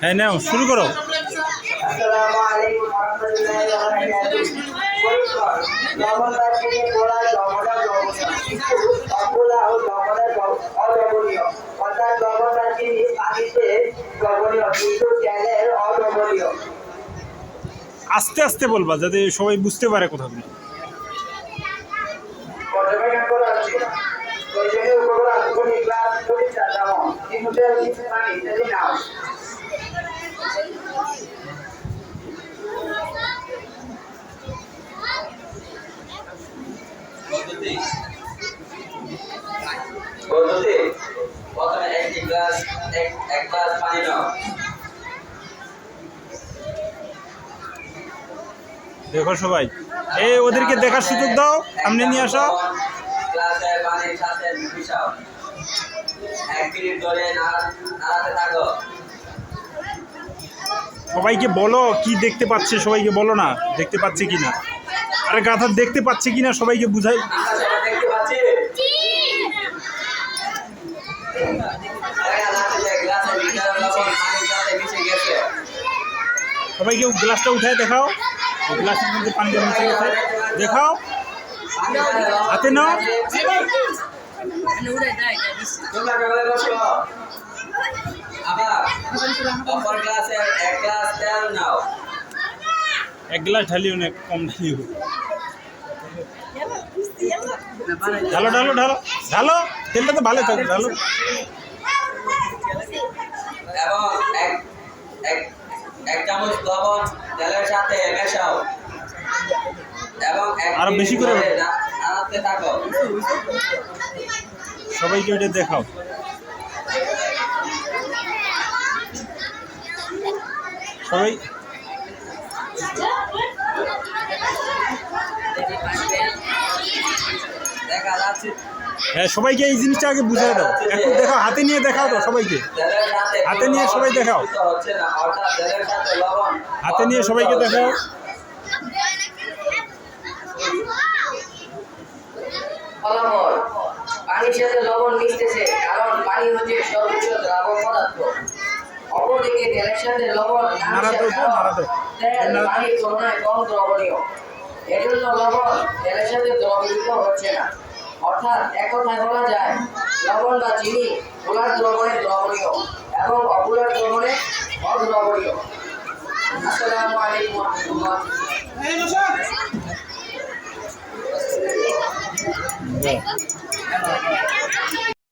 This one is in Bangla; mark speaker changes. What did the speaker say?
Speaker 1: হ্যাঁ নাও শুরু করো। আস্তে আস্তে বলবা যাতে সবাই বুঝতে পারে
Speaker 2: নাও
Speaker 3: পদ্ধতি প্রথমে একটি গ্লাস এক এক গ্লাস পানি নাও।
Speaker 1: দেখো সবাই। এ ওদেরকে দেখার সুযোগ দাও সামনে নিয়ে আসো।
Speaker 3: গ্লাসে পানির সাথে মিশাও। এক মিনিট ধরে নাড়াতে থাকো।
Speaker 1: সবাইকে বলো কি দেখতে পাচ্ছে, সবাইকে বলো না, দেখতে পাচ্ছে কিনা। আরে গাথা দেখতে পাচ্ছে কি না সবাইকে বুঝাই। সবাইকে গ্লাসটা উঠায় দেখাও। গ্লাসের মধ্যে পানি মিশে গেছে। দেখাও। হাতে নাও।
Speaker 3: আবার অপর এক নাও
Speaker 1: এক গ্লাস ঢালিও না কম ঢালিও ঢালো ঢালো ঢালো ঢালো, তেলটা তো ভালো থাকবে ঢালো।
Speaker 3: এক চামচ লবণ তেলের সাথে মেশাও এবং
Speaker 1: আরও বেশি করে
Speaker 3: থাকো
Speaker 1: সবাইকে ওইটা দেখাও। সবাই। হ্যাঁ সবাইকে এই জিনিসটা আগে বুঝিয়ে দাও। একটু দেখাও হাতে নিয়ে দেখাও তো সবাইকে। হাতে নিয়ে সবাই দেখাও। হাতে নিয়ে সবাইকে দেখাও।
Speaker 2: ফলাফল পানির সাথে লবণ মিশতেছে কারণ পানি হচ্ছে সর্বোচ্চ দ্রাবক পদার্থ। অপরদিকে তেলের সাথে লবণ। পানির তুলনায় কম দ্রবণীয়। এজন্য লবণ তেলের সাথে দ্রবীভূত হচ্ছে না অর্থাৎ এক কথায় বলা যায় লবণ বা চিনি পোলার দ্রবণে দ্রবণীয় এবং অপোলার দ্রবণে অদ্রবণীয় আসসালামু আলাইকুম রাহমাতুল্লাহ